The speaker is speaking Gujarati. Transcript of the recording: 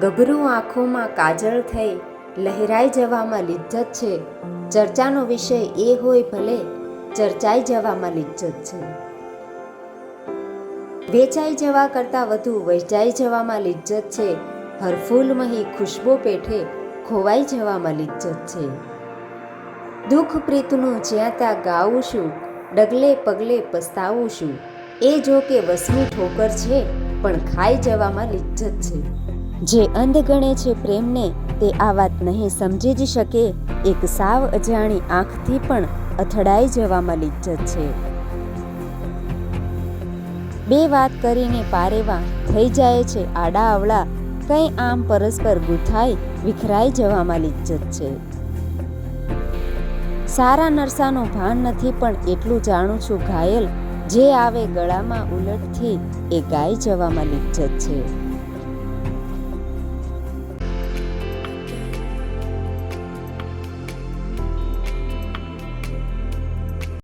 ગભરું આંખોમાં કાજળ થઈ લહેરાઈ જવામાં લિજ્જત છે. ચર્ચાનો વિષય એ હોય ભલે ચર્ચાઈ જવામાં લિજ્જત છે. વેચાઈ જવા કરતાં વધુ વહેંચાઈ જવામાં લિજ્જત છે. હરફૂલમહી ખુશ્બો પેઠે ખોવાઈ જવામાં લિજ્જત છે. દુઃખ પ્રીતનું જ્યાં ત્યાં ગાવું છું, ડગલે પગલે પસ્તાવું છું. એ જો કે વસમી ઠોકર છે, પણ ખાઈ જવામાં લિજ્જત છે. જે અંધ ગણે છે પ્રેમને, તે આ વાત નહીં સમજી જ શકે. એક સાવ અજાણી આંખથી પણ અથડાઈ જવામાં લિજ્જત છે. બે વાત કરીને પારેવા થઈ જાય છે આડા અવળા, કંઈ આમ પરસ્પર ગુથાઈ, વિખરાઈ જવામાં લિજ્જત છે. સારા નરસાનું ભાન નથી પણ એટલું જાણું છું ઘાયલ જે આવે ગળામાં ઉલટથી એ ગાઈ જવામાં લિજ્જત છે.